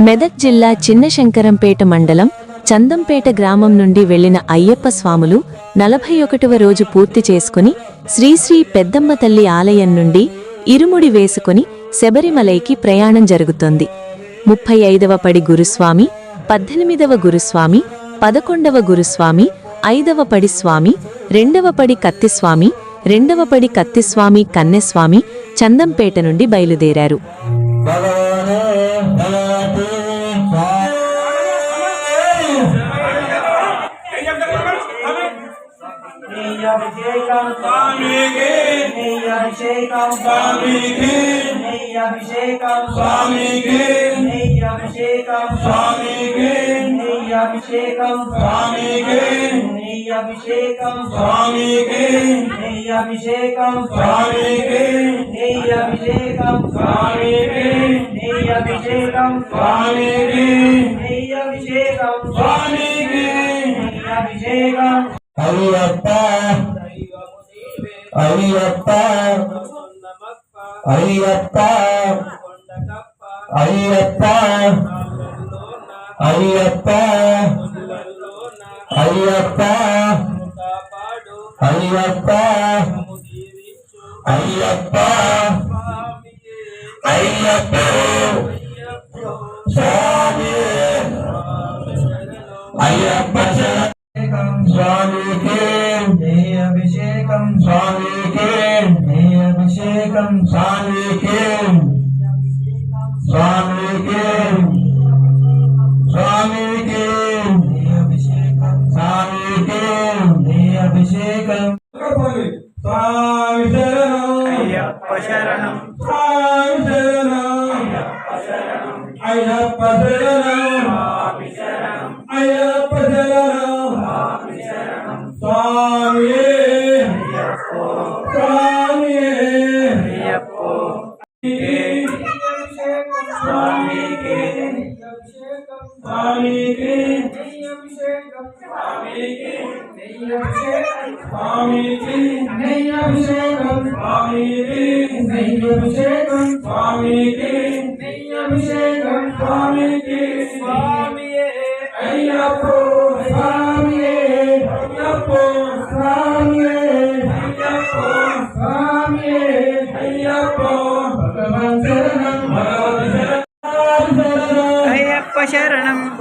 మెదక్ జిల్లా చిన్నశంకరంపేట మండలం చందంపేట గ్రామం నుండి వెళ్ళిన అయ్యప్ప స్వాములు నలభై ఒకటవ రోజు పూర్తి చేసుకుని శ్రీశ్రీ పెద్దమ్మ తల్లి ఆలయం నుండి ఇరుముడి వేసుకుని శబరిమలైకి ప్రయాణం జరుగుతోంది. ముప్పై ఐదవ పడి గురుస్వామి పద్దెనిమిదవ గురుస్వామి పదకొండవ గురుస్వామి ఐదవ పడి స్వామి రెండవ పడి కత్తిస్వామి రెండవ పడి కత్తిస్వామి కన్నెస్వామి చందంపేట నుండి బయలుదేరారు. అభిషేకం స్వామికి నీ అభిషేకం స్వామికి నీ అభిషేకం స్వామికి నీ అభిషేకం స్వామికి నీ అభిషేకం స్వామికి నీ అభిషేకం స్వామికి నీ అభిషేకం స్వామికి నీ అభిషేకం స్వామికి నీ అభిషేకం స్వామికి అభిషేకం స్వామికి అభిషేకం ஐயப்பா ஐயப்பா ஐயப்பா ஐயப்பா ஐயப்பா ஐயப்பா ஐயப்பா ஐயப்பா ஐயப்பா சாமி ஐயப்பா స్వామికి నెయ్యభిషేకం స్వామికి స్వామికే స్వామికి స్వామికి స్వామికి నెయ్యభిషేకం స్వామికి నెయ్యభిషేకం స్వామి శరణం అయ్యప్ప శరణం స్వామి శరణం అయ్యప్ప శరణం అయ్యప్ప சுவாமி சுவாமி சுவாமிக்கு சுவாமிக்கு சுவாமிக்கு நெய்யபிஷேகம் சுவாமிக்கு நெய்யபிஷேகம் சுவாமிக்கு நெய்யபிஷேகம் சுவாமிக்கு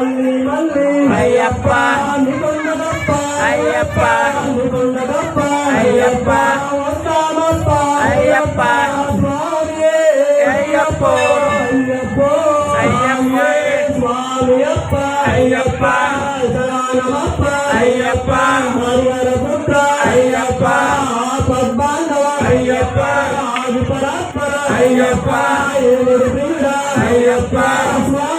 మల్లి మల్లి అయ్యప్ప అనుకొండగప్ప అయ్యప్ప అనుకొండగప్ప అయ్యప్ప వస్తామప్ప అయ్యప్ప స్వామి అయ్యప్ప అయ్యప్ప అయ్యప్ప స్వామి అప్ప అయ్యప్ప సదానమప్ప అయ్యప్ప హరిహర పుత్ర అయ్యప్ప ఆపద్బాంధవ అయ్యప్ప ఆది పరాత్పర అయ్యప్ప ఏడు అయ్యప్ప స్వామి